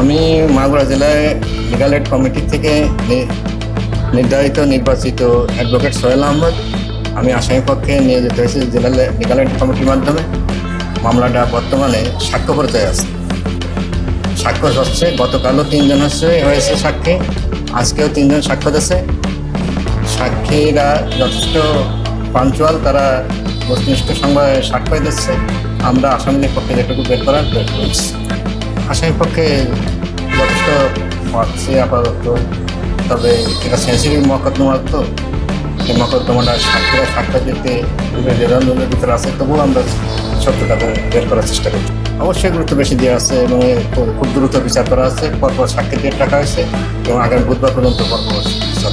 আমি মাগুরা জেলায় legal add committee থেকে নির্ধারিত নির্বাচিত অ্যাডভোকেট সোহেল আহমদ। আমি আসামি পক্ষে নিয়ে যেতে হয়েছে জেলা লিগাল এড কমিটির মাধ্যমে। মামলাটা বর্তমানে সাক্ষ্য পর্যায়ে আছে। সাক্ষ্য হচ্ছে, গতকালও তিনজন হচ্ছে, হয়েছে সাক্ষী। আজকেও তিনজন সাক্ষ্য দিচ্ছে সাক্ষীরা যথেষ্ট পাঞ্চুয়াল তারা বস্তুনিষ্ঠ সংবাদ সাক্ষ্য দিচ্ছে। আমরা আসামিদের পক্ষে যেটুকু বের করার বের করছি। আসামি পক্ষে যথেষ্ট পাচ্ছি আপাতত। তবে এটা সেন্সিটিভ মকদ্দমা তো এই মকদ্দমাটা সাক্ষীরা সাক্ষ্য দিতে বিধানের ভিতরে আছে, তবুও আমরা সত্যটা বের- করার চেষ্টা করছি। অবশ্যই গুরুত্ব বেশি দেওয়া আছে এবং খুব- দ্রুত বিচার করা আছে। পরপর সাক্ষী ডেট রাখা হয়েছে এবং আগামী বুধবার পর্যন্ত পরপর বিচার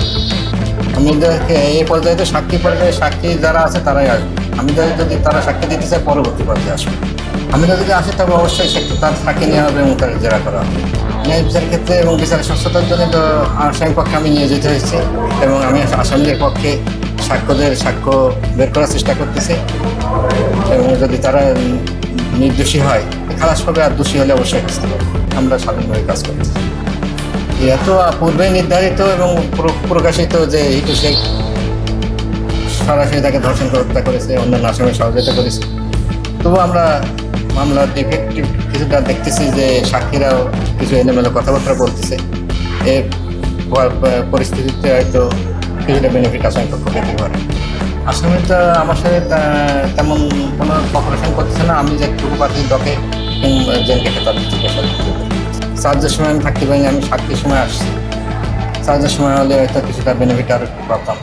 আমি এই পর্যায়ে সাক্ষী পর্যায়ে সাক্ষী যারা আছে তারাই আসবে। আমি যদি তারা সাক্ষী দিতে চাই পরবর্তী পর্যায়ে আসবে। আমি যদি আসে, তবে অবশ্যই সাক্ষী তার সাক্ষী নেওয়া হবে এবং তার জেরা করা হবে। ন্যায় বিচার ক্ষেত্রে এবং বিচারের স্বচ্ছতার জন্য তো আসামি পক্ষে আমি নিয়ে যেতে হয়েছি এবং আমি আসামিদের পক্ষে সাক্ষ্যদের সাক্ষ্য বের করার চেষ্টা করতেছি। এবং যদি তারা নির্দোষী হয়, খালাস পাবে আর দোষী হলে অবশ্যই পাবে আমরা স্বাধীনভাবে কাজ করছি। এত পূর্বে নির্ধারিত এবং প্রকাশিত যে হিটু শেখ সরাসরি তাকে ধর্ষণ হত্যা করেছে, অন্যান্য আসামে সহযোগিতা করেছে। তবু আমরা মামলার ডিফেক্টিভ কিছুটা দেখতেছি যে সাক্ষীরাও কিছু এলোমেলো কথাবার্তা বলতেছে। এ প- প- পরিস্থিতিতে হয়তো কিছুটা বেনিফিট আসামি পক্ষ পেতে পারে আসামি তো আমার সাথে তেমন কোনো কপারেশন করতেছে না। আমি যে যেটুকু পাচ্ছি ডকে জেল কেটে তার চার্জের সময় আমি থাকতে পারিনি, আমি সাক্ষীর সময় আসছি। চার্জের সময় হলে হয়তো কিছুটা বেনিফিট আর পাতাম